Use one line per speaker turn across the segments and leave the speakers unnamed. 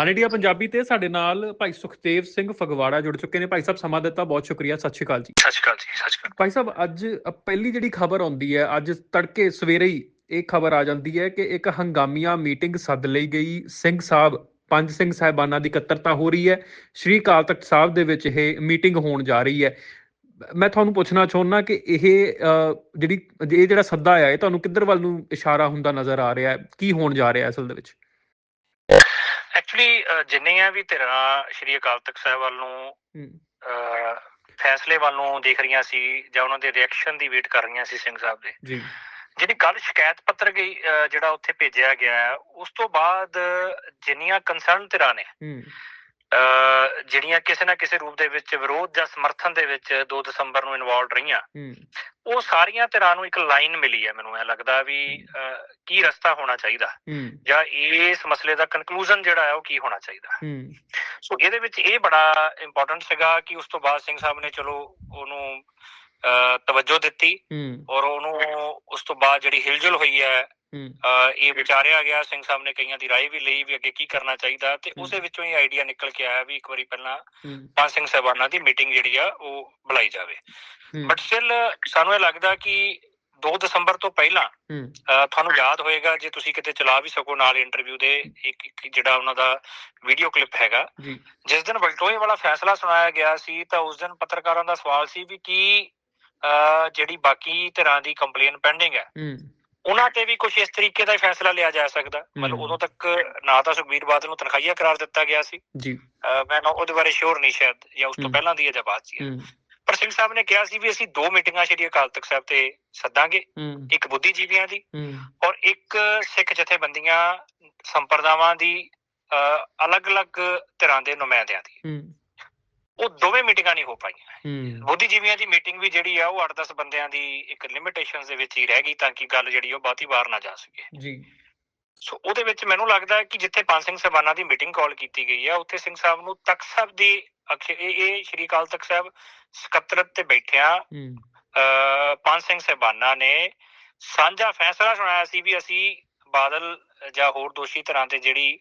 One India Punjabi ਤੇ ਸਾਡੇ ਨਾਲ ਭਾਈ ਸੁਖਦੇਵ ਸਿੰਘ ਫਗਵਾੜਾ ਜੁੜ ਚੁੱਕੇ ਨੇ। ਭਾਈ ਸਾਹਿਬ ਸਮਾਂ ਦਿੱਤਾ ਬਹੁਤ ਸ਼ੁਕਰੀਆ ਸਤਿ ਸ਼੍ਰੀ ਅਕਾਲ ਜੀ।
ਸਤਿ ਸ਼੍ਰੀ ਅਕਾਲ ਜੀ ਸਤਿ ਸ਼੍ਰੀ ਅਕਾਲ।
ਭਾਈ ਸਾਹਿਬ ਅੱਜ ਪਹਿਲੀ ਜਿਹੜੀ ਖਬਰ ਆਉਂਦੀ ਹੈ ਅੱਜ ਤੜਕੇ ਸਵੇਰੇ ਹੀ ਇਹ ਖਬਰ ਆ ਜਾਂਦੀ ਹੈ ਕਿ ਇੱਕ ਹੰਗਾਮੀਆ ਮੀਟਿੰਗ ਸੱਦ ਲਈ ਗਈ। ਸਿੰਘ ਸਾਹਿਬ ਪੰਜ ਸਿੰਘ ਸਾਹਿਬਾਨਾਂ ਦੀ ਇਕੱਤਰਤਾ ਹੋ ਰਹੀ ਹੈ। ਸ਼੍ਰੀ ਅਕਾਲ ਤਖਤ ਸਾਹਿਬ ਦੇ ਵਿੱਚ ਇਹ ਮੀਟਿੰਗ ਹੋਣ ਜਾ ਰਹੀ ਹੈ। ਮੈਂ ਤੁਹਾਨੂੰ ਪੁੱਛਣਾ ਚਾਹੁੰਦਾ ਕਿ ਇਹ ਜਿਹੜੀ ਇਹ ਜਿਹੜਾ ਸੱਦਾ ਆਇਆ ਇਹ ਤੁਹਾਨੂੰ ਕਿੱਧਰ ਵੱਲ ਨੂੰ ਇਸ਼ਾਰਾ ਹੁੰਦਾ ਨਜ਼ਰ ਆ ਰਿਹਾ ਹੈ? ਕੀ ਹੋਣ ਜਾ ਰਿਹਾ ਹੈ ਅਸਲ ਦੇ ਵਿੱਚ?
ਐਕਚੁਅਲੀ ਜਿੰਨੀਆਂ ਵੀ ਧਿਰਾਂ ਸ਼੍ਰੀ ਅਕਾਲ ਤਖਤ ਸਾਹਿਬ ਵੱਲ ਨੂੰ ਫੈਸਲੇ ਵੱਲ ਨੂੰ ਦੇਖ ਰਹੀਆਂ ਸੀ ਜਾਂ ਉਹਨਾਂ ਦੇ ਰਿਐਕਸ਼ਨ ਦੀ ਵੇਟ ਕਰ ਰਹੀਆਂ ਸੀ ਸਿੰਘ ਸਾਹਿਬ ਦੇ
ਜੀ।
ਜਿਹੜੀ ਕੱਲ ਸ਼ਿਕਾਇਤ ਪੱਤਰ ਗਈ ਜਿਹੜਾ ਉੱਥੇ ਭੇਜਿਆ ਗਿਆ ਉਸ ਤੋਂ ਬਾਅਦ ਜਿੰਨੀਆਂ ਕੰਸਰਨ ਧਿਰਾਂ ਨੇ ਜਿਹੜੀਆਂ ਕਿਸੇ ਨਾ ਕਿਸੇ ਰੂਪ ਦੇ ਵਿੱਚ ਵਿਰੋਧ ਜਾਂ ਸਮਰਥਨ ਦੇ ਵਿੱਚ 2 ਦਸੰਬਰ ਨੂੰ ਇਨਵੋਲਡ ਰਹੀਆਂ ਉਹ ਸਾਰੀਆਂ ਧਿਰਾਂ ਨੂੰ ਇੱਕ ਲਾਈਨ ਮਿਲੀ ਹੈ ਮੈਨੂੰ ਇਹ ਲੱਗਦਾ ਵੀ ਕੀ ਰਸਤਾ ਹੋਣਾ ਚਾਹੀਦਾ? ਜਾਂ ਇਸ ਮਸਲੇ ਦਾ ਕਨਕਲੂਜਨ ਜਿਹੜਾ ਹੈ ਉਹ ਕੀ ਹੋਣਾ ਚਾਹੀਦਾ? ਸੋ ਇਹਦੇ ਵਿੱਚ ਇਹ ਬੜਾ ਇੰਪੋਰਟੈਂਟ ਸੀਗਾ ਕਿ ਉਸ ਤੋਂ ਬਾਅਦ ਸਿੰਘ ਸਾਹਿਬ ਨੇ ਚਲੋ ਉਹਨੂੰ ਤਵੱਜੋ ਦਿੱਤੀ ਔਰ ਉਹਨੂੰ ਉਸ ਤੋਂ ਬਾਅਦ ਜਿਹੜੀ ਹਿਲਜੁਲ ਹੋਈ ਹੈ ਇਹ ਵਿਚਾਰਿਆ ਗਿਆ ਸਿੰਘ ਸਾਹਿਬ ਨੇ ਕਈਆਂ ਦੀ رائے ਵੀ ਲਈ ਵੀ ਅੱਗੇ ਕੀ ਕਰਨਾ ਚਾਹੀਦਾ ਤੇ
ਹਮ।
ਉਸੇ ਵਿੱਚੋਂ ਹੀ ਆਈਡੀਆ ਨਿਕਲ ਕੇ ਆਇਆ ਵੀ ਇੱਕ ਵਾਰੀ ਪਹਿਲਾਂ
ਹੂੰ
ਪੰਜ ਸਿੰਘ ਸਾਹਿਬਾਨਾਂ ਦੀ ਮੀਟਿੰਗ ਜਿਹੜੀ ਆ ਉਹ ਬੁਲਾਈ ਜਾਵੇ
ਹੂੰ
ਬਟ ਸਟਿਲ ਸਾਨੂੰ ਇਹ ਲੱਗਦਾ ਕਿ 2 ਦਸੰਬਰ ਤੋਂ ਪਹਿਲਾਂ
ਹੂੰ
ਅਹ ਤੁਹਾਨੂੰ ਯਾਦ ਹੋਏਗਾ ਜੇ ਤੁਸੀਂ ਕਿਤੇ ਚਲਾ ਵੀ ਸਕੋ ਨਾਲ ਇੰਟਰਵਿਊ ਦੇ ਇੱਕ ਇੱਕ ਜਿਹੜਾ ਉਹਨਾਂ ਦਾ ਵੀਡੀਓ ਕਲਿੱਪ ਹੈਗਾ
ਜੀ
ਜਿਸ ਦਿਨ ਬਲਟੋਏ ਵਾਲਾ ਫੈਸਲਾ ਸੁਣਾਇਆ ਗਿਆ ਸੀ ਤਾਂ ਉਸ ਦਿਨ ਪੱਤਰਕਾਰਾਂ ਦਾ ਸਵਾਲ ਸੀ ਵੀ ਕੀ ਅਹ, ਜਿਹੜੀ ਬਾਕੀ ਧਿਰਾਂ ਦੀ ਕੰਪਲੇਨ ਪੈਂਡਿੰਗ ਹੈ
ਹੂੰ
ਉਹਨਾਂ ਤੇ ਵੀ ਕੁਝ ਇਸ ਤਰੀਕੇ ਦਾ ਫੈਸਲਾ ਲਿਆ ਜਾ ਸਕਦਾ। ਮਤਲਬ। ਉਦੋਂ ਤੱਕ ਨਾ ਤਾਂ ਸੁਖਬੀਰ ਬਾਦਲ ਨੂੰ ਤਨਖਾਹੀਆ ਕਰਾਰ ਦਿੱਤਾ ਗਿਆ ਸੀ।
ਜੀ।
ਮੈਂ ਨਾ ਉਹਦੇ ਬਾਰੇ ਸ਼ੋਰ ਨਹੀਂ ਸ਼ਾਇਦ ਜਾਂ ਉਸ ਤੋਂ। ਪਹਿਲਾਂ ਦੀ ਹੈ ਜਾਂ ਬਾਅਦ ਦੀ ਹੈ ਪਰ ਸਿੰਘ ਸਾਹਿਬ ਨੇ ਕਿਹਾ ਸੀ ਵੀ ਅਸੀਂ ਦੋ ਮੀਟਿੰਗਾਂ ਸ਼੍ਰੀ ਅਕਾਲ ਤਖਤ ਸਾਹਿਬ ਤੇ ਸੱਦਾਂਗੇ ਇੱਕ ਬੁੱਧੀਜੀਵੀਆਂ ਦੀ ਔਰ ਇੱਕ ਸਿੱਖ ਜਥੇਬੰਦੀਆਂ ਸੰਪਰਦਾਵਾਂ ਦੀ ਅਲੱਗ-ਅਲੱਗ ਧਿਰਾਂ ਦੇ ਨੁਮਾਇੰਦਿਆਂ ਦੀ। ਉਹ ਦੋਵੇਂ ਮੀਟਿੰਗਾਂ ਨਹੀਂ ਹੋ ਪਾਈਆਂ।
ਹੂੰ।
ਬੁੱਧੀਜੀਵੀਆਂ ਦੀ ਮੀਟਿੰਗ ਵੀ ਜਿਹੜੀ ਆ ਉਹ 8-10 ਬੰਦਿਆਂ ਦੀ ਇੱਕ ਲਿਮਿਟੇਸ਼ਨਸ ਦੇ ਵਿੱਚ ਹੀ ਰਹਿ ਗਈ ਤਾਂ ਕਿ ਗੱਲ ਜਿਹੜੀ ਉਹ ਬਹੁਤੀ ਵਾਰ ਨਾ ਜਾ ਸਕੇ।
ਜੀ।
ਸੋ ਉਹਦੇ ਵਿੱਚ ਮੈਨੂੰ ਲੱਗਦਾ ਹੈ ਕਿ ਜਿੱਥੇ ਪੰਜ ਸਿੰਘ ਸਾਹਿਬਾਨਾਂ ਦੀ ਮੀਟਿੰਗ ਕਾਲ ਕੀਤੀ ਗਈ ਆ ਉੱਥੇ ਸਿੰਘ ਸਾਹਿਬ ਨੂੰ ਤਖਤ ਸਾਹਿਬ ਦੀ ਅਖ- ਇਹ ਇਹ ਸ਼੍ਰੀ ਅਕਾਲ ਤਖਤ ਸਾਹਿਬ ਸਕੱਤਰਤ ਤੇ ਬੈਠਿਆਂ
ਹੂੰ।
ਪੰਜ ਸਿੰਘ ਸਾਹਿਬਾਨਾਂ ਨੇ ਸਾਂਝਾ ਫੈਸਲਾ ਸੁਣਾਇਆ ਸੀ ਵੀ ਅਸੀਂ ਬਾਦਲ ਜਾਂ ਹੋਰ ਦੋਸ਼ੀ ਤਰ੍ਹਾਂ ਤੇ ਜਿਹੜੀ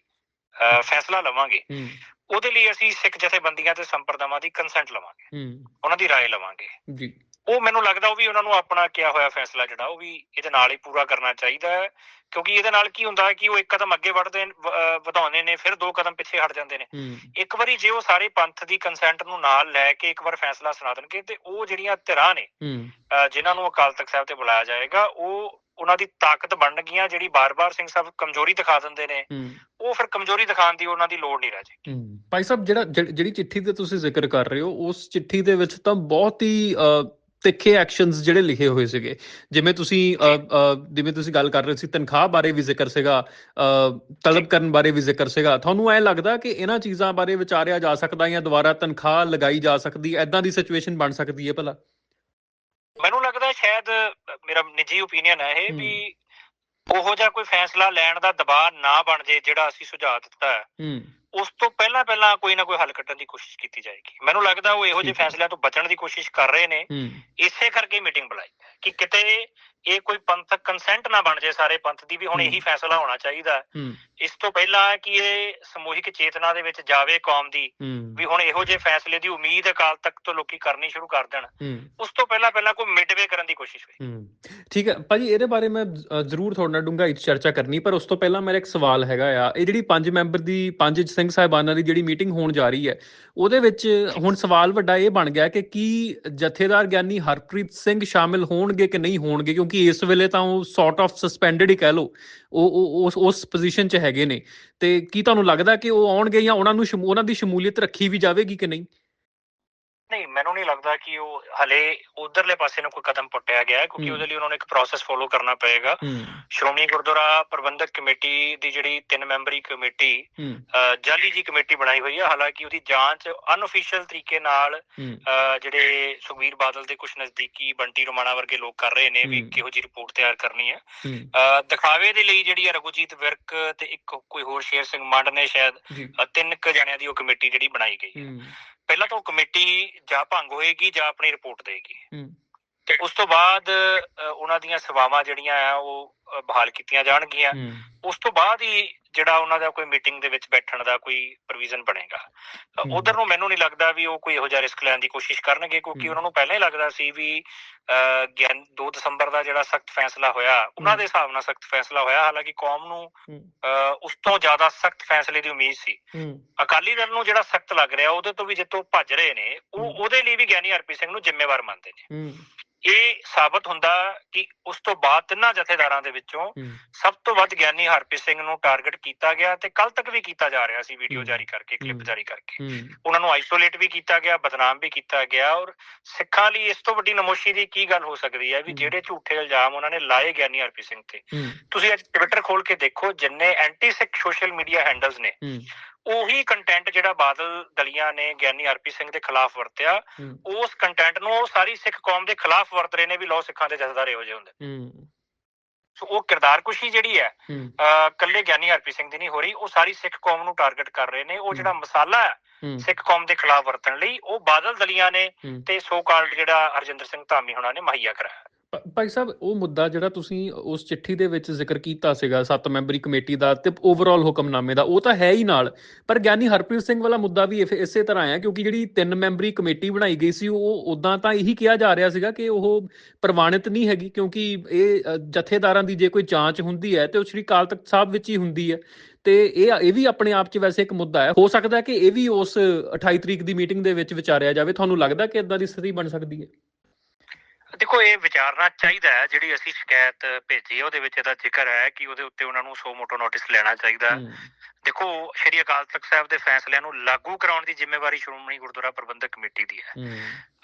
ਫੈਸਲਾ ਲਵਾਂਗੇ।
ਹੂੰ।
ਉਹਦੇ ਲਈ ਅਸੀਂ ਸਿੱਖ ਜਥੇਬੰਦੀਆਂ ਤੇ ਸੰਪਰਦਾਵਾਂ ਦੀ ਕੰਸੈਂਟ ਲਵਾਂਗੇ
ਹੂੰ
ਉਹਨਾਂ ਦੀ رائے ਲਵਾਂਗੇ
ਜੀ
ਉਹ ਮੈਨੂੰ ਲੱਗਦਾ ਉਹ ਵੀ ਉਹਨਾਂ ਨੂੰ ਆਪਣਾ ਕਿਹਾ ਹੋਇਆ ਫੈਸਲਾ ਜਿਹੜਾ ਉਹ ਵੀ ਇਹਦੇ ਨਾਲ ਹੀ ਪੂਰਾ ਕਰਨਾ ਚਾਹੀਦਾ ਹੈ ਕਿਉਂਕਿ ਇਹਦੇ ਨਾਲ ਕੀ ਹੁੰਦਾ ਹੈ ਕਿ ਉਹ ਇੱਕ ਕਦਮ ਅੱਗੇ ਵਧਦੇ ਨੇ, ਵ- ਅਹ ਵਧਾਉਂਦੇ ਨੇ ਫਿਰ ਦੋ ਕਦਮ ਪਿੱਛੇ ਹਟ ਜਾਂਦੇ ਨੇ
ਹੂੰ
ਇੱਕ ਵਾਰੀ ਜੇ ਉਹ ਸਾਰੇ ਪੰਥ ਦੀ ਕੰਸੈਂਟ ਨੂੰ ਨਾਲ ਲੈ ਕੇ ਇੱਕ ਵਾਰ ਫੈਸਲਾ ਸੁਣਾ ਦੇਣਗੇ ਤੇ ਉਹ ਜਿਹੜੀਆਂ ਧਿਰਾਂ ਨੇ
ਹੂੰ
ਅਹ ਜਿਨ੍ਹਾਂ ਨੂੰ ਅਕਾਲ ਤਖਤ ਸਾਹਿਬ ਤੇ ਬੁਲਾਇਆ ਜਾਏਗਾ ਉਹ ਉਹਨਾਂ ਦੀ ਤਾਕਤ ਬਣਨਗੀਆਂ ਜਿਹੜੀ ਬਾਰ-ਬਾਰ ਸਿੰਘ ਸਾਹਿਬ ਕਮਜ਼ੋਰੀ ਦਿਖਾ ਦਿੰਦੇ ਨੇ
ਹੂੰ
ਉਹ ਫਿਰ ਕਮਜ਼ੋਰੀ ਦਿਖਾਉਣ ਦੀ ਉਹਨਾਂ ਦੀ ਲੋੜ ਨਹੀਂ ਰਹਿ
ਹੂੰ ਭਾਈ ਸਾਹਿਬ ਜਿਹੜਾ ਜਿਹੜੀ ਚਿੱਠੀ ਤੇ ਤੁਸੀਂ ਜ਼ਿਕਰ ਕਰ ਰਹੇ ਹੋ ਉਸ ਚਿੱਠੀ ਦੇ ਵਿੱਚ ਤਾਂ ਬਹੁਤ ਹੀ ਤਿੱਖੇ ਐਕਸ਼ਨਸ ਜਿਹੜੇ ਲਿਖੇ ਹੋਏ ਸੀਗੇ। ਜਿਵੇਂ ਤੁਸੀਂ ਜਿਵੇਂ ਤੁਸੀਂ ਗੱਲ ਕਰ ਰਹੇ ਸੀ ਤਨਖਾਹ ਬਾਰੇ ਵੀ ਜ਼ਿਕਰ ਸੀਗਾ ਤਲਬ ਕਰਨ ਬਾਰੇ ਵੀ ਜ਼ਿਕਰ ਸੀਗਾ। ਤੁਹਾਨੂੰ ਐ ਲੱਗਦਾ ਕਿ ਇਹਨਾਂ ਚੀਜ਼ਾਂ ਬਾਰੇ ਵਿਚਾਰਿਆ ਜਾ ਸਕਦਾ ਜਾਂ ਦੁਬਾਰਾ ਤਨਖਾਹ ਲਗਾਈ ਜਾ ਸਕਦੀ ਐਦਾਂ ਦੀ ਸਿਚੁਏਸ਼ਨ ਬਣ ਸਕਦੀ ਹੈ ਭਲਾ?
ਮੈਨੂੰ ਲੱਗਦਾ ਸ਼ਾਇਦ ਮੇਰਾ ਨਿੱਜੀ ਓਪੀਨੀਅਨ ਹੈ ਇਹ। ਵੀ ਉਹੋ ਜਿਹਾ ਕੋਈ ਫੈਸਲਾ ਲੈਣ ਦਾ ਦਬਾਅ ਨਾ ਬਣ ਜੇ ਜਿਹੜਾ ਅਸੀਂ ਸੁਝਾਅ ਦਿੱਤਾ ਹੈ। ਉਸ ਤੋਂ ਪਹਿਲਾਂ ਪਹਿਲਾਂ ਕੋਈ ਨਾ ਕੋਈ ਹੱਲ ਕੱਢਣ ਦੀ ਕੋਸ਼ਿਸ਼ ਕੀਤੀ ਜਾਏਗੀ। ਮੈਨੂੰ ਲੱਗਦਾ ਉਹ ਇਹੋ ਜਿਹੇ। ਫੈਸਲਿਆਂ ਤੋਂ ਬਚਣ ਦੀ ਕੋਸ਼ਿਸ਼ ਕਰ ਰਹੇ ਨੇ। ਇਸੇ ਕਰਕੇ ਮੀਟਿੰਗ ਬੁਲਾਈ ਕਿ ਕਿਤੇ ਇਹ ਕੋਈ ਪੰਥਕ ਕੰਸੈਂਟ ਨਾ ਬਣ ਜੇ ਸਾਰੇ ਪੰਥ ਦੀ ਵੀ ਹੁਣ। ਇਹੀ ਫੈਸਲਾ ਹੋਣਾ ਚਾਹੀਦਾ। ਇਸ ਤੋਂ ਪਹਿਲਾਂ ਕਿ ਇਹ ਸਮੂਹਿਕ ਚੇਤਨਾ ਦੇ ਵਿੱਚ ਜਾਵੇ ਕੌਮ ਦੀ ਵੀ ਹੁਣ ਇਹੋ ਜਿਹੇ ਫੈਸਲੇ ਦੀ ਉਮੀਦ ਅਕਾਲ ਤਖਤ ਤੋਂ ਲੋਕੀ ਕਰਨੀ ਸ਼ੁਰੂ ਕਰ ਦੇਣ। ਉਸ ਤੋਂ ਪਹਿਲਾਂ ਪਹਿਲਾਂ ਕੋਈ ਮਿਡਵੇ ਕਰਨ ਦੀ ਕੋਸ਼ਿਸ਼ ਹੋਈ
ਠੀਕ ਹੈ। ਭਾਜੀ ਇਹਦੇ ਬਾਰੇ ਮੈਂ ਜ਼ਰੂਰ ਤੁਹਾਡੇ ਨਾਲ ਡੂੰਘਾਈ ਚਰਚਾ ਕਰਨੀ ਪਰ ਉਸ ਤੋਂ ਪਹਿਲਾਂ ਮੇਰਾ ਇੱਕ ਸਵਾਲ ਹੈਗਾ ਆ। ਇਹ ਜਿਹੜੀ ਪੰਜ ਮੈਂਬਰ ਦੀ ਪੰਜ ਸਿੰਘ ਸਾਹਿਬਾਨਾਂ ਦੀ ਜਿਹੜੀ ਮੀਟਿੰਗ ਹੋਣ ਜਾ ਰਹੀ ਹੈ, ਉਹਦੇ ਵਿੱਚ ਹੁਣ ਸਵਾਲ ਵੱਡਾ ਇਹ ਬਣ ਗਿਆ ਕਿ ਕੀ ਜਥੇਦਾਰ ਗਿਆਨੀ ਹਰਪ੍ਰੀਤ ਸਿੰਘ ਸ਼ਾਮਿਲ ਹੋਣਗੇ ਕਿ ਨਹੀਂ ਹੋਣਗੇ? ਕਿਉਂਕਿ ਇਸ ਵੇਲੇ ਤਾਂ ਉਹ ਸੌਰਟ ਆਫ ਸਸਪੈਂਡਡ ਹੀ ਕਹਿ ਲਓ। ਉਹ ਉਸ ਉਸ ਪੋਜੀਸ਼ਨ 'ਚ ਹੈਗੇ ਨੇ। ਤੇ ਕੀ ਤੁਹਾਨੂੰ ਲੱਗਦਾ ਕਿ ਉਹ ਆਉਣਗੇ ਜਾਂ ਉਹਨਾਂ ਨੂੰ ਉਹਨਾਂ ਦੀ ਸ਼ਮੂਲੀਅਤ ਰੱਖੀ ਵੀ ਜਾਵੇਗੀ ਕਿ ਨਹੀਂ?
ਨਹੀਂ ਮੈਨੂੰ ਨਹੀਂ ਲੱਗਦਾ ਕਿ ਉਹ ਹਲੇ ਉਧਰਲੇ ਪਾਸੇ ਨੂੰ ਕੋਈ ਕਦਮ ਪੁੱਟਿਆ ਗਿਆ ਕਿਉਂਕਿ। ਉਹਦੇ ਲਈ ਉਹਨਾਂ ਨੂੰ ਇੱਕ ਪ੍ਰੋਸੈਸ ਫੋਲੋ ਕਰਨਾ ਪਏਗਾ। ਸ਼੍ਰੋਮਣੀ ਗੁਰਦੁਆਰਾ ਪ੍ਰਬੰਧਕ ਕਮੇਟੀ ਦੀ ਜਿਹੜੀ ਤਿੰਨ ਮੈਂਬਰੀ ਕਮੇਟੀ ਜਾਲੀ ਜੀ ਕਮੇਟੀ ਬਣਾਈ ਹੋਈ ਹੈ ਹਾਲਾਂਕਿ ਉਹਦੀ ਜਾਂਚ ਅਨਅਫੀਸ਼ੀਅਲ ਤਰੀਕੇ ਨਾਲ ਜਿਹੜੇ ਸੁਖਬੀਰ ਬਾਦਲ ਦੇ ਕੁਝ ਨਜ਼ਦੀਕੀ ਬੰਟੀ ਰੋਮਾਣਾ ਵਰਗੇ ਲੋਕ ਕਰ ਰਹੇ ਨੇ ਵੀ। ਕਿਹੋ ਜੀ ਰਿਪੋਰਟ ਤਿਆਰ ਕਰਨੀ ਹੈ। ਦਿਖਾਵੇ ਦੇ ਲਈ ਜਿਹੜੀ ਹੈ ਰਘੁਜੀਤ ਵਿਰਕ ਤੇ ਇੱਕ ਕੋਈ ਹੋਰ ਸ਼ੇਰ ਸਿੰਘ ਮੰਡ ਨੇ ਸ਼ਾਇਦ ਤਿੰਨ ਕੁ ਜਣਿਆਂ ਦੀ ਉਹ ਕਮੇਟੀ ਜਿਹੜੀ ਬਣਾਈ ਗਈ ਹੂੰ। ਪਹਿਲਾਂ ਤਾਂ ਉਹ ਕਮੇਟੀ ਜਾਂ ਭੰਗ ਹੋਏਗੀ ਜਾਂ ਆਪਣੀ ਰਿਪੋਰਟ ਦੇਗੀ।
ਹੂੰ।
ਤੇ ਉਸ ਤੋਂ ਬਾਅਦ ਉਹਨਾਂ ਦੀਆਂ ਸੇਵਾਵਾਂ ਜਿਹੜੀਆਂ ਆ ਉਹ ਬਹਾਲ ਕੀਤੀਆਂ ਜਾਣਗੀਆਂ। ਉਸ ਤੋਂ ਬਾਅਦ ਹੀ ਜਿਹੜਾ ਉਹਨਾਂ ਦਾ ਕੋਈ ਮੀਟਿੰਗ ਦੇ ਵਿੱਚ ਬੈਠਣ ਦਾ ਕੋਈ ਪ੍ਰੋਵੀਜ਼ਨ ਬਣੇਗਾ। ਉਧਰ ਨੂੰ ਮੈਨੂੰ ਨਹੀਂ ਲੱਗਦਾ ਵੀ ਉਹ ਕੋਈ ਇਹੋ ਜਿਹਾ ਰਿਸਕ ਲੈਣ ਦੀ ਕੋਸ਼ਿਸ਼ ਕਰਨਗੇ ਕਿਉਂਕਿ। ਉਹਨਾਂ ਨੂੰ ਪਹਿਲਾਂ ਹੀ ਲੱਗਦਾ ਸੀ ਵੀ ਅ, ਗਿਆਨ 2 ਦਸੰਬਰ ਦਾ ਜਿਹੜਾ ਸਖਤ ਫੈਸਲਾ ਹੋਇਆ ਉਹਨਾਂ। ਦੇ ਹਿਸਾਬ ਨਾਲ ਸਖਤ ਫੈਸਲਾ ਹੋਇਆ। ਹਾਲਾਂਕਿ ਕੌਮ ਨੂੰ ਉਸ ਤੋਂ ਜ਼ਿਆਦਾ ਸਖਤ ਫੈਸਲੇ ਦੀ ਉਮੀਦ ਸੀ। ਅਕਾਲੀ ਦਲ ਨੂੰ ਜਿਹੜਾ ਸਖਤ ਲੱਗ ਰਿਹਾ ਉਹਦੇ ਤੋਂ ਵੀ ਜਿੱਤੋਂ ਭੱਜ ਰਹੇ ਨੇ ਉਹ। ਉਹਦੇ ਲਈ ਵੀ ਗਿਆਨੀ ਹਰਪ੍ਰੀਤ ਸਿੰਘ ਨੂੰ ਜ਼ਿੰਮੇਵਾਰ ਮੰਨਦੇ ਨੇ। ਇਹ ਸਾਬਤ ਹੁੰਦਾ ਕਿ ਉਸ ਤੋਂ ਬਾਅਦ ਤਿੰਨਾਂ ਜਥੇਦਾਰਾਂ ਦੇ ਵਿੱਚੋਂ ਸਭ ਤੋਂ ਵੱਧ ਗਿਆਨੀ ਹਰਪ੍ਰੀਤ ਸਿੰਘ ਨੂੰ ਟਾਰਗੇਟ ਕੀਤਾ ਗਿਆ ਤੇ ਕੱਲ ਤੱਕ ਵੀ ਕੀਤਾ ਜਾ ਰਿਹਾ ਸੀ ਵੀਡੀਓ। ਜਾਰੀ ਕਰਕੇ ਕਲਿੱਪ। ਜਾਰੀ ਕਰਕੇ। ਉਹਨਾਂ ਨੂੰ ਆਈਸੋਲੇਟ ਵੀ ਕੀਤਾ ਗਿਆ ਬਦਨਾਮ ਵੀ ਕੀਤਾ ਗਿਆ ਔਰ ਸਿੱਖਾਂ ਲਈ ਇਸ ਤੋਂ ਵੱਡੀ ਨਮੋਸ਼ੀ ਦੀ ਕੀ ਗੱਲ ਹੋ ਸਕਦੀ ਹੈ ਵੀ। ਜਿਹੜੇ ਝੂਠੇ ਇਲਜ਼ਾਮ ਉਹਨਾਂ ਨੇ ਲਾਏ ਗਿਆਨੀ ਹਰਪ੍ਰੀਤ ਸਿੰਘ ਤੇ। ਤੁਸੀਂ ਅੱਜ ਟਵਿੱਟਰ ਖੋਲ ਕੇ ਦੇਖੋ ਜਿੰਨੇ anti Sikh social media handles ਨੇ ਉਹੀ ਕੰਟੈਂਟ ਜਿਹੜਾ ਬਾਦਲ ਦਲੀਆਂ ਨੇ ਗਿਆਨੀ ਹਰਪ੍ਰੀਤ ਸਿੰਘ ਦੇ ਖਿਲਾਫ ਵਰਤਿਆ ਉਸ ਕੰਟੈਂਟ ਨੂੰ ਉਹ ਸਾਰੀ ਸਿੱਖ ਕੌਮ ਦੇ ਖਿਲਾਫ ਵਰਤ ਰਹੇ ਨੇ ਵੀ ਲੋ ਸਿੱਖਾਂ ਦੇ ਜਥੇਦਾਰ ਇਹੋ ਜਿਹੇ ਹੁੰਦੇ
ਹੂੰ।
ਸੋ ਉਹ ਕਿਰਦਾਰ ਕੁਸ਼ੀ ਜਿਹੜੀ ਹੈ ਕੱਲੇ ਗਿਆਨੀ ਹਰਪ੍ਰੀਤ ਸਿੰਘ ਦੀ ਨਹੀਂ ਹੋ ਰਹੀ ਉਹ ਸਾਰੀ ਸਿੱਖ ਕੌਮ ਨੂੰ ਟਾਰਗੇਟ ਕਰ ਰਹੇ ਨੇ। ਉਹ ਜਿਹੜਾ ਮਸਾਲਾ ਹੈ ਸਿੱਖ ਕੌਮ ਦੇ ਖਿਲਾਫ ਵਰਤਣ ਲਈ ਉਹ ਬਾਦਲ ਦਲੀਆਂ ਨੇ ਤੇ ਸੋ ਕਾਲਡ ਜਿਹੜਾ ਅਰਜਿੰਦਰ ਸਿੰਘ ਧਾਮੀ ਹੋਣਾ ਨੇ ਮੁਹੱਈਆ ਕਰਾਇਆ।
ਭਾਈ ਸਾਹਿਬ, ਉਹ ਮੁੱਦਾ ਜਿਹੜਾ ਤੁਸੀਂ ਉਸ ਚਿੱਠੀ ਦੇ ਵਿੱਚ ਜ਼ਿਕਰ ਕੀਤਾ ਸੀਗਾ, ਸੱਤ ਮੈਂਬਰੀ ਕਮੇਟੀ ਦਾ ਤੇ ਓਵਰਆਲ ਹੁਕਮਨਾਮੇ ਦਾ, ਉਹ ਤਾਂ ਹੈ ਹੀ ਨਾਲ। ਪਰ ਗਿਆਨੀ ਹਰਪ੍ਰੀਤ ਸਿੰਘ ਵਾਲਾ ਮੁੱਦਾ ਵੀ ਇਸੇ ਤਰ੍ਹਾਂ ਹੈ ਕਿਉਂਕਿ ਜਿਹੜੀ ਤਿੰਨ ਮੈਂਬਰੀ ਕਮੇਟੀ ਬਣਾਈ ਗਈ ਸੀ, ਉਹ ਉਦਾਂ ਤਾਂ ਇਹੀ ਕਿਹਾ ਜਾ ਰਿਹਾ ਸੀਗਾ ਕਿ ਉਹ ਪ੍ਰਵਾਨਿਤ ਨਹੀਂ ਹੈਗੀ, ਕਿਉਂਕਿ ਇਹ ਜਥੇਦਾਰਾਂ ਦੀ ਜੇ ਕੋਈ ਜਾਂਚ ਹੁੰਦੀ ਹੈ, ਤੇ ਉਹ ਸ੍ਰੀ ਅਕਾਲ ਤਖਤ ਸਾਹਿਬ ਵਿੱਚ ਹੀ ਹੁੰਦੀ ਹੈ। ਤੇ ਇਹ ਇਹ ਵੀ ਆਪਣੇ ਆਪ 'ਚ ਵੈਸੇ ਇੱਕ ਮੁੱਦਾ ਹੈ। ਹੋ ਸਕਦਾ ਕਿ ਇਹ ਵੀ ਉਸ 28 ਤਰੀਕ ਦੀ ਮੀਟਿੰਗ ਦੇ ਵਿੱਚ ਵਿਚਾਰਿਆ ਜਾਵੇ। ਤੁਹਾਨੂੰ ਲੱਗਦਾ ਕਿ ਇਦਾਂ ਦੀ ਸਥਿਤੀ ਬਣ ਸਕਦੀ ਹੈ?
ਦੇਖੋ ਇਹ ਵਿਚਾਰਨਾ ਚਾਹੀਦਾ ਹੈ ਜਿਹੜੀ ਅਸੀਂ ਸ਼ਿਕਾਇਤ ਭੇਜੀ ਹੈ ਉਹਦੇ ਵਿੱਚ ਇਹਦਾ ਜ਼ਿਕਰ ਹੈ ਕਿ ਉਹਦੇ ਉੱਤੇ ਉਹਨਾਂ ਨੂੰ ਸੋ ਮੋਟੋ ਨੋਟਿਸ ਲੈਣਾ ਚਾਹੀਦਾ ਦੇਖੋ ਸ਼੍ਰੀ ਅਕਾਲ ਤਖਤ ਸਾਹਿਬ ਦੇ ਫੈਸਲਿਆਂ ਨੂੰ ਲਾਗੂ ਕਰਾਉਣ ਦੀ ਜ਼ਿੰਮੇਵਾਰੀ ਸ਼੍ਰੋਮਣੀ ਗੁਰਦੁਆਰਾ ਪ੍ਰਬੰਧਕ ਕਮੇਟੀ ਦੀ ਹੈ।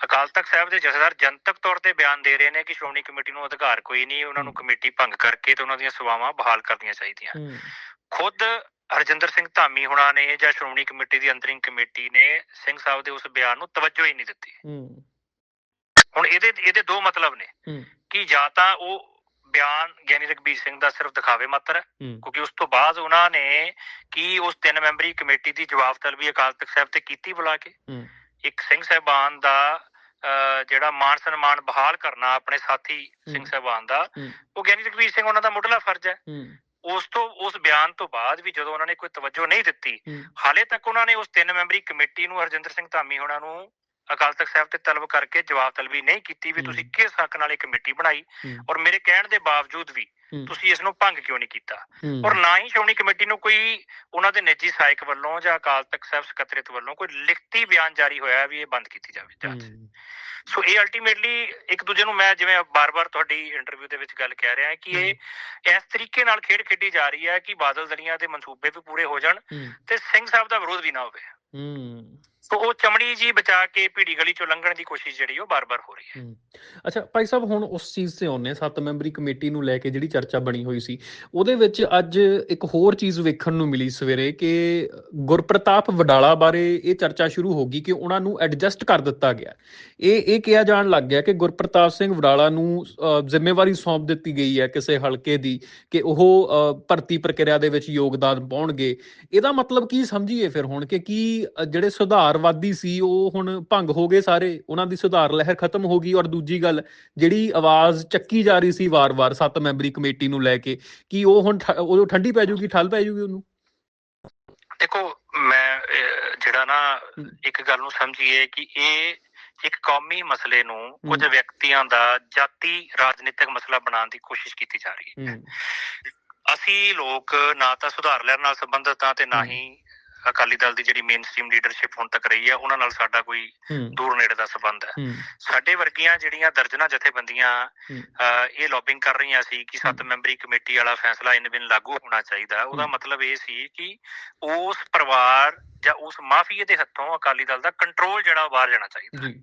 ਅਕਾਲ ਤਖਤ ਸਾਹਿਬ ਦੇ ਜਥੇਦਾਰ ਜਨਤਕ ਤੌਰ ਤੇ ਬਿਆਨ ਦੇ ਰਹੇ ਨੇ ਕਿ ਸ਼੍ਰੋਮਣੀ ਕਮੇਟੀ ਨੂੰ ਅਧਿਕਾਰ ਕੋਈ ਨਹੀਂ ਉਹਨਾਂ ਨੂੰ। ਕਮੇਟੀ ਭੰਗ ਕਰਕੇ ਤੇ ਉਹਨਾਂ ਦੀਆਂ ਸੇਵਾਵਾਂ ਬਹਾਲ ਕਰਨੀਆਂ ਚਾਹੀਦੀਆਂ ਖੁਦ ਹਰਜਿੰਦਰ ਸਿੰਘ ਧਾਮੀ ਹੁਣਾਂ ਨੇ ਜਾਂ ਸ਼੍ਰੋਮਣੀ ਕਮੇਟੀ ਦੀ ਅੰਤਰਿੰਗ ਕਮੇਟੀ ਨੇ ਸਿੰਘ ਸਾਹਿਬ ਦੇ ਉਸ ਬਿਆਨ ਨੂੰ ਤਵੱਜੋ ਹੀ ਨਹੀਂ ਦਿੱਤੀ। ਹੁਣ ਇਹਦੇ ਇਹਦੇ ਦੋ ਮਤਲਬ ਨੇ। ਕਿ ਜਾਂ ਤਾਂ ਉਹ ਬਿਆਨ ਗਿਆਨੀ ਰਘਬੀਰ ਸਿੰਘ ਦਾ ਸਿਰਫ ਦਿਖਾਵੇ ਮਾਤਰ ਹੈ। ਕਿਉਂਕਿ ਉਸ ਤੋਂ ਬਾਅਦ ਉਹਨਾਂ ਨੇ ਕੀ ਉਸ ਤਿੰਨ ਮੈਂਬਰੀ ਕਮੇਟੀ ਦੀ ਜਵਾਬ ਤਲਬੀ ਅਕਾਲ ਤਖਤ ਸਾਹਿਬ ਤੇ ਕੀਤੀ ਬੁਲਾ ਕੇ। ਇੱਕ ਸਿੰਘ ਸਾਹਿਬਾਨ ਦਾ ਜਿਹੜਾ ਮਾਨ ਸਨਮਾਨ ਬਹਾਲ ਕਰਨਾ ਆਪਣੇ ਸਾਥੀ ਸਿੰਘ। ਸਾਹਿਬਾਨ ਦਾ। ਉਹ ਗਿਆਨੀ ਰਘਬੀਰ ਸਿੰਘ ਉਹਨਾਂ ਦਾ ਮੁੱਢਲਾ ਫਰਜ਼ ਹੈ। ਉਸ ਤੋਂ ਉਸ ਬਿਆਨ ਤੋਂ ਬਾਅਦ ਵੀ ਜਦੋਂ ਉਹਨਾਂ ਨੇ ਕੋਈ ਤਵੱਜੋ ਨਹੀਂ ਦਿੱਤੀ ਹਾਲੇ ਤੱਕ ਉਹਨਾਂ ਨੇ ਉਸ ਤਿੰਨ ਮੈਂਬਰੀ ਕਮੇਟੀ ਨੂੰ ਹਰਜਿੰਦਰ ਸਿੰਘ ਧਾਮੀ ਹੋਣਾ ਨੂੰ ਅਕਾਲ ਤਖਤ ਸਾਹਿਬ ਤੇ ਤਲਬ ਕਰਕੇ ਜਵਾਬ ਤਲਬੀ ਨਹੀਂ ਕੀਤੀ ਵੀ। ਤੁਸੀਂ ਕਿਸ ਹੱਕ ਨਾਲ ਇਹ ਕਮੇਟੀ ਬਣਾਈ
ਹੂੰ।
ਔਰ ਮੇਰੇ ਕਹਿਣ ਦੇ ਬਾਵਜੂਦ ਵੀ
ਹੂੰ।
ਤੁਸੀਂ ਇਸ ਨੂੰ ਭੰਗ ਕਿਉਂ ਨਹੀਂ ਕੀਤਾ?
ਹੂੰ।
ਔਰ ਨਾ ਹੀ ਸ਼੍ਰੋਮਣੀ ਕਮੇਟੀ ਨੂੰ ਕੋਈ ਉਹਨਾਂ ਦੇ ਨਿੱਜੀ ਸਹਾਇਕ ਵੱਲੋਂ ਜਾਂ ਅਕਾਲ ਤਖਤ ਸਾਹਿਬ ਸਕੱਤਰੇਤ ਵੱਲੋਂ ਕੋਈ ਲਿਖਤੀ ਬਿਆਨ ਜਾਰੀ ਹੋਇਆ ਹੈ ਵੀ ਇਹ ਬੰਦ ਕੀਤੀ ਜਾਵੇ ਜਾਂਚ
ਹੂੰ।
ਸੋ ਇਹ ਅਲਟੀਮੇਟਲੀ ਇੱਕ ਦੂਜੇ ਨੂੰ ਮੈਂ ਜਿਵੇਂ ਬਾਰ-ਬਾਰ ਤੁਹਾਡੀ ਇੰਟਰਵਿਊ ਦੇ ਵਿੱਚ ਗੱਲ ਕਹਿ ਰਿਹਾ ਕਿ ਇਹ ਇਸ ਤਰੀਕੇ ਨਾਲ ਖੇਡ ਖੇਡੀ ਜਾ ਰਹੀ ਹੈ ਕਿ ਬਾਦਲ ਦਲੀਆਂ ਦੇ ਮਨਸੂਬੇ ਵੀ ਪੂਰੇ ਹੋ ਜਾਣ
ਹੂੰ।
ਤੇ ਸਿੰਘ ਸਾਹਿਬ ਦਾ ਵਿਰੋਧ ਵੀ ਨਾ ਹੋਵੇ।
ਹੂੰ।
ਸੋ ਉਹ ਚਮੜੀ ਜੀ ਬਚਾ ਕੇ ਭੀੜੀ ਗਲੀ ਚੋਂ ਲੰਘਣ ਦੀ ਕੋਸ਼ਿਸ਼ ਜਿਹੜੀ ਉਹ ਬਾਰ-ਬਾਰ ਹੋ ਰਹੀ ਹੈ।
ਅੱਛਾ, ਭਾਈ ਸਾਹਿਬ, ਹੁਣ ਉਸ ਚੀਜ਼ ਤੇ ਆਉਂਦੇ ਹਾਂ। ਸੱਤ ਮੈਂਬਰੀ ਕਮੇਟੀ ਨੂੰ ਲੈ ਕੇ ਜਿਹੜੀ ਚਰਚਾ ਬਣੀ ਹੋਈ ਸੀ, ਉਹਦੇ ਵਿੱਚ ਅੱਜ ਇੱਕ ਹੋਰ ਚੀਜ਼ ਵੇਖਣ ਨੂੰ ਮਿਲੀ ਸਵੇਰੇ ਕਿ ਗੁਰਪ੍ਰਤਾਪ ਵਡਾਲਾ ਬਾਰੇ ਇਹ ਚਰਚਾ ਸ਼ੁਰੂ ਹੋ ਗਈ ਕਿ ਉਹਨਾਂ ਨੂੰ ਐਡਜਸਟ ਕਰ ਦਿੱਤਾ ਗਿਆ। ਇਹ ਇਹ ਕਿਹਾ ਜਾਣ ਲੱਗ ਗਿਆ ਕਿ ਗੁਰਪ੍ਰਤਾਪ ਸਿੰਘ ਵਡਾਲਾ ਨੂੰ ਜ਼ਿੰਮੇਵਾਰੀ ਸੌਂਪ ਦਿੱਤੀ ਗਈ ਹੈ ਕਿਸੇ ਹਲਕੇ ਦੀ ਕਿ ਉਹ ਭਰਤੀ ਪ੍ਰਕਿਰਿਆ ਦੇ ਵਿੱਚ ਯੋਗਦਾਨ ਪਾਉਣਗੇ। ਇਹਦਾ ਮਤਲਬ ਕੀ ਸਮਝੀਏ ਫਿਰ ਹੁਣ ਕਿ ਕੀ ਜਿਹੜੇ ਸੁਧਾਰ ਸੁਧਾਰਵਾਦੀ ਸੀ ਉਹ ਹੁਣ ਭੰਗ ਹੋ ਗਏ ਸਾਰੇ ਉਹਨਾਂ ਦੀ ਸੁਧਾਰ ਲਹਿਰ ਖਤਮ ਹੋ ਗਈ ਔਰ ਦੂਜੀ ਗੱਲ ਜਿਹੜੀ ਆਵਾਜ਼ ਚੱਕੀ ਜਾ ਰਹੀ ਸੀ ਵਾਰ-ਵਾਰ ਸੱਤ ਮੈਂਬਰੀ ਕਮੇਟੀ ਨੂੰ ਲੈ ਕੇ ਕੀ ਉਹ ਹੁਣ ਉਦੋਂ ਠੰਡੀ ਪੈ ਜਾਊਗੀ ਠੱਲ ਪੈ ਜਾਊਗੀ ਉਹਨੂੰ
ਦੇਖੋ ਮੈਂ ਜਿਹੜਾ ਨਾ। ਇੱਕ ਗੱਲ ਨੂੰ ਸਮਝੀਏ ਕਿ ਇਹ ਇੱਕ ਕੌਮੀ ਮਸਲੇ ਨੂੰ ਕੁਝ। ਵਿਅਕਤੀਆਂ ਦਾ ਜਾਤੀ ਰਾਜਨੀਤਿਕ ਮਸਲਾ ਬਣਾਉਣ ਦੀ ਕੋਸ਼ਿਸ਼ ਕੀਤੀ ਜਾ ਰਹੀ ਹੈ ਅਸੀਂ ਲੋਕ ਨਾ ਤਾਂ ਸੁਧਾਰ ਲਹਿਰ ਨਾਲ ਸੰਬੰਧਿਤ ਹਾਂ ਤੇ ਨਾ। ਹੀ ਅਕਾਲੀ ਦਲ ਦੀ ਜਿਹੜੀ ਮੇਨ ਸਟ੍ਰੀਮ ਲੀਡਰਸ਼ਿਪ ਹੁਣ ਤੱਕ ਰਹੀ ਹੈ ਉਹਨਾਂ ਨਾਲ ਸਾਡਾ ਕੋਈ ਦੂਰ ਨੇੜੇ ਦਾ ਸੰਬੰਧ ਹੈ। ਸਾਡੇ ਵਰਗੀਆਂ ਜਿਹੜੀਆਂ ਦਰਜਨਾ ਜਥੇਬੰਦੀਆਂ ਇਹ ਲੌਬਿੰਗ ਕਰ ਰਹੀਆਂ ਸੀ ਕਿ ਸੱਤ। ਮੈਂਬਰੀ ਕਮੇਟੀ ਵਾਲਾ ਫੈਸਲਾ ਇਨ ਬਿਨ ਲਾਗੂ ਹੋਣਾ ਚਾਹੀਦਾ ਉਹਦਾ। ਮਤਲਬ ਇਹ ਸੀ ਕਿ ਉਸ ਪਰਿਵਾਰ ਜਾਂ ਉਸ ਮਾਫੀਏ ਦੇ ਹੱਥੋਂ ਅਕਾਲੀ ਦਲ ਦਾ ਕੰਟਰੋਲ ਜਿਹੜਾ ਬਾਹਰ ਜਾਣਾ ਚਾਹੀਦਾ।
ਜੀ।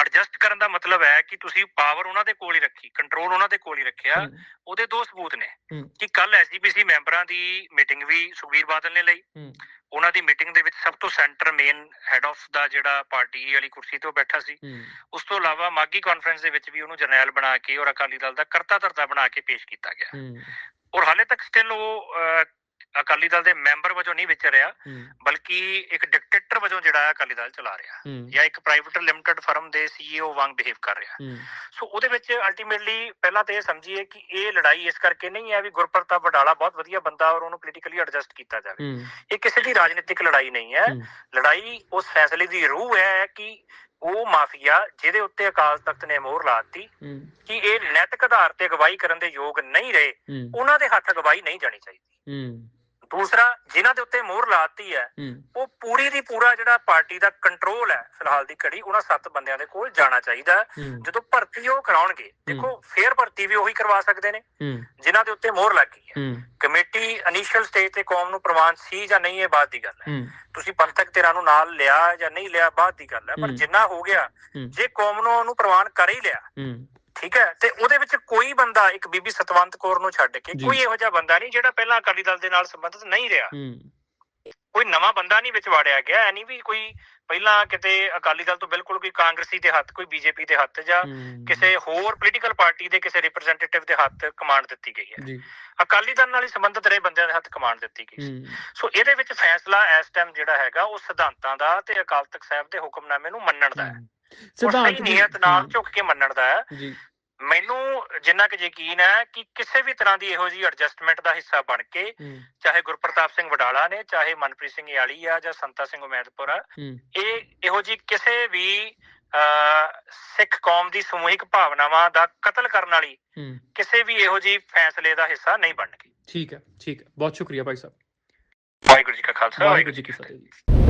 ਐਡਜਸਟ ਕਰਨ ਦਾ ਮਤਲਬ ਹੈ ਕਿ ਤੁਸੀਂ ਪਾਵਰ ਉਹਨਾਂ ਦੇ ਕੋਲ ਹੀ ਰੱਖੀ ਕੰਟਰੋਲ ਉਹਨਾਂ ਦੇ ਕੋਲ ਹੀ ਰੱਖਿਆ ਉਹਦੇ ਦੋ ਸਬੂਤ ਨੇ। ਕਿ ਕੱਲ ਐਸਜੀਪੀਸੀ ਮੈਂਬਰਾਂ ਦੀ ਮੀਟਿੰਗ ਵੀ ਸੁਖਬੀਰ ਬਾਦਲ ਨੇ ਲਈ। ਉਹਨਾਂ ਦੀ ਮੀਟਿੰਗ ਦੇ ਵਿੱਚ ਸਭ ਤੋਂ ਸੈਂਟਰ ਮੇਨ ਹੈੱਡ ਆਫ ਦਾ ਜਿਹੜਾ ਪਾਰਟੀ ਵਾਲੀ ਕੁਰਸੀ ਤੇ ਉਹ ਬੈਠਾ ਸੀ। ਉਸ ਤੋਂ ਇਲਾਵਾ ਮਾਗੀ ਕਾਨਫਰੰਸ ਦੇ ਵਿੱਚ ਵੀ ਉਹਨੂੰ ਜਰਨੈਲ ਬਣਾ ਕੇ ਔਰ ਅਕਾਲੀ ਦਲ ਦਾ ਕਰਤਾ ਧਰਤਾ ਬਣਾ ਕੇ ਪੇਸ਼ ਕੀਤਾ ਗਿਆ। ਔਰ ਹਾਲੇ ਤੱਕ ਸਟਿਲ ਉਹ ਅਕਾਲੀ ਦਲ ਦੇ ਮੈਂਬਰ ਵਜੋਂ ਨਹੀਂ ਵਿਚਰ ਰਿਹਾ
ਹੂੰ।
ਬਲਕਿ ਇੱਕ ਡਿਕਟੇਟਰ ਵਜੋਂ ਜਿਹੜਾ ਅਕਾਲੀ ਦਲ ਚਲਾ ਰਿਹਾ। ਜਾਂ ਇੱਕ ਪ੍ਰਾਈਵੇਟ ਲਿਮਟਿਡ ਫਰਮ ਦੇ ਸੀਈਓ ਵਾਂਗ ਬਿਹੇਵ ਕਰ ਰਿਹਾ। ਸੋ ਉਹਦੇ ਵਿੱਚ ਅਲਟੀਮੇਟਲੀ ਪਹਿਲਾਂ ਤਾਂ ਇਹ ਸਮਝੀਏ ਕਿ ਇਹ ਲੜਾਈ ਇਸ ਕਰਕੇ ਨਹੀਂ ਹੈ ਵੀ ਗੁਰਪ੍ਰਤਾਪ ਵਡਾਲਾ ਬਹੁਤ ਵਧੀਆ ਬੰਦਾ ਔਰ ਉਹਨੂੰ ਪੋਲੀਟੀਕਲੀ ਐਡਜਸਟ ਕੀਤਾ ਜਾਵੇ। ਇਹ ਕਿਸੇ ਦੀ ਰਾਜਨੀਤਿਕ ਲੜਾਈ ਨਹੀਂ ਹੈ। ਲੜਾਈ ਉਸ ਫੈਸਲੇ ਦੀ ਰੂਹ ਹੈ ਕਿ ਉਹ ਮਾਫੀਆ ਜਿਹਦੇ ਉੱਤੇ ਅਕਾਲ ਤਖਤ ਨੇ ਮੋਹਰ ਲਾਤੀ
ਹੂੰ।
ਕਿ ਇਹ ਨੈਤਿਕ ਆਧਾਰ ਤੇ ਅਗਵਾਈ ਕਰਨ ਦੇ ਯੋਗ ਨਹੀਂ ਰਹੇ। ਉਹਨਾਂ ਦੇ ਹੱਥ ਅਗਵਾਈ ਨਹੀਂ ਜਾਣੀ ਚਾਹੀਦੀ। ਦੂਸਰਾ ਜਿਨ੍ਹਾਂ ਦੇ ਉੱਤੇ ਮੋਹਰ ਲਾਤੀ ਹੈ ਉਹ ਪੂਰੀ ਦੀ ਪੂਰਾ ਜਿਹੜਾ ਪਾਰਟੀ ਦਾ ਕੰਟਰੋਲ ਹੈ ਫਿਲਹਾਲ ਦੀ ਘੜੀ ਉਹਨਾਂ ਸੱਤ ਬੰਦਿਆਂ ਦੇ ਕੋਲ ਜਾਣਾ ਚਾਹੀਦਾ ਜਦੋਂ ਭਰਤੀ ਉਹ ਕਰਾਉਣਗੇ ਦੇਖੋ ਫੇਰ ਭਰਤੀ ਵੀ ਉਹੀ ਕਰਵਾ ਸਕਦੇ ਨੇ ਜਿਨ੍ਹਾਂ ਦੇ ਉੱਤੇ ਮੋਹਰ ਲੱਗ ਗਈ ਹੈ। ਕਮੇਟੀ ਇਨੀਸ਼ੀਅਲ ਸਟੇਜ ਤੇ ਕੌਮ ਨੂੰ ਪ੍ਰਵਾਨ ਸੀ ਜਾਂ ਨਹੀਂ ਇਹ ਬਾਤ ਦੀ ਗੱਲ ਹੈ। ਤੁਸੀਂ ਪੰਥਕ ਧਿਰਾਂ ਨੂੰ ਨਾਲ ਲਿਆ ਜਾਂ ਨਹੀਂ ਲਿਆ ਬਾਤ ਦੀ ਗੱਲ ਹੈ। ਪਰ। ਜਿੰਨਾ ਹੋ ਗਿਆ। ਜੇ ਕੌਮ ਨੂੰ ਉਹਨੂੰ ਪ੍ਰਵਾਨ ਕਰ ਹੀ ਲਿਆ ਠੀਕ ਹੈ? ਤੇ ਉਹਦੇ ਵਿੱਚ ਕੋਈ ਬੰਦਾ ਇੱਕ ਬੀਬੀ ਸਤਵੰਤ ਕੌਰ ਨੂੰ ਛੱਡ ਕੇ। ਕੋਈ ਇਹੋ ਜਿਹਾ ਬੰਦਾ ਨਹੀਂ ਜਿਹੜਾ ਪਹਿਲਾਂ ਅਕਾਲੀ ਦਲ ਦੇ ਨਾਲ ਸੰਬੰਧਿਤ ਨਹੀਂ ਰਿਹਾ।
ਹੂੰ।
ਕੋਈ ਨਵਾਂ ਬੰਦਾ ਨਹੀਂ ਵਿੱਚ ਵਾੜਿਆ ਗਿਆ ਐ ਨਹੀਂ ਵੀ ਕੋਈ ਪਹਿਲਾਂ ਕਿਤੇ ਅਕਾਲੀ ਦਲ ਤੋਂ ਬਿਲਕੁਲ ਕੋਈ ਕਾਂਗਰਸੀ ਦੇ ਹੱਥ ਕੋਈ ਬੀਜੇਪੀ ਦੇ ਹੱਥ ਜਾਂ ਕਿਸੇ ਹੋਰ ਪੋਲੀਟੀਕਲ ਪਾਰਟੀ ਦੇ ਕਿਸੇ ਰਿਪਰੈਜ਼ੈਂਟੇਟਿਵ ਦੇ ਹੱਥ ਕਮਾਂਡ ਦਿੱਤੀ ਗਈ ਹੈ।
ਜੀ।
ਅਕਾਲੀ ਦਲ ਨਾਲ ਹੀ ਸੰਬੰਧਿਤ ਰਹੇ ਬੰਦਿਆਂ ਦੇ ਹੱਥ ਕਮਾਂਡ ਦਿੱਤੀ ਗਈ ਸੀ। ਇਹਦੇ ਵਿੱਚ ਫੈਸਲਾ ਇਸ ਟਾਈਮ ਜਿਹੜਾ ਹੈਗਾ ਉਹ ਸਿਧਾਂਤਾਂ ਦਾ ਤੇ ਅਕਾਲ ਤਖਤ ਸਾਹਿਬ ਦੇ ਹੁਕਮਨਾਮੇ ਨੂੰ ਮੰਨਣ ਦਾ ਹੈ।
ਦੀ-
ਨੀਅਤ ਨਾਲ ਝੁੱਕ ਕੇ ਮੰਨਣ ਦਾ ਹੈ।
ਜੀ।
ਮੈਨੂੰ ਜਿੰਨਾ ਕਿ ਯਕੀਨ ਹੈ ਕਿ ਕਿਸੇ ਵੀ ਤਰ੍ਹਾਂ ਦੀ ਇਹੋ ਜਿਹੀ ਐਡਜਸਟਮੈਂਟ ਦਾ ਹਿੱਸਾ ਬਣ ਕੇ ਚਾਹੇ ਗੁਰਪ੍ਰਤਾਪ ਸਿੰਘ ਵਡਾਲਾ ਨੇ ਚਾਹੇ ਮਨਪ੍ਰੀਤ ਸਿੰਘ ਯਾਲੀ ਆ ਜਾਂ ਸੰਤਾ ਸਿੰਘ ਉਮੈਦਪੁਰ ਆ ਇਹ ਇਹੋ ਜਿਹੀ ਕਿਸੇ ਵੀ ਸਿੱਖ ਕੌਮ ਦੀ ਸਮੂਹਿਕ ਭਾਵਨਾਵਾਂ ਦਾ ਕਤਲ ਕਰਨ ਵਾਲੀ ਕਿਸੇ ਵੀ ਇਹੋ ਜਿਹੀ ਫੈਸਲੇ ਦਾ ਹਿੱਸਾ ਨਹੀਂ ਬਣਨਗੇ।
ਠੀਕ ਹੈ ਠੀਕ ਹੈ। ਬਹੁਤ ਸ਼ੁਕਰੀਆ ਭਾਈ ਸਾਹਿਬ।
ਵਾਹਿਗੁਰੂ ਜੀ ਕਾ ਖਾਲਸਾ
ਵਾਹਿਗੁਰੂ ਜੀ ਕੀ ਫਤਿਹ ਜੀ।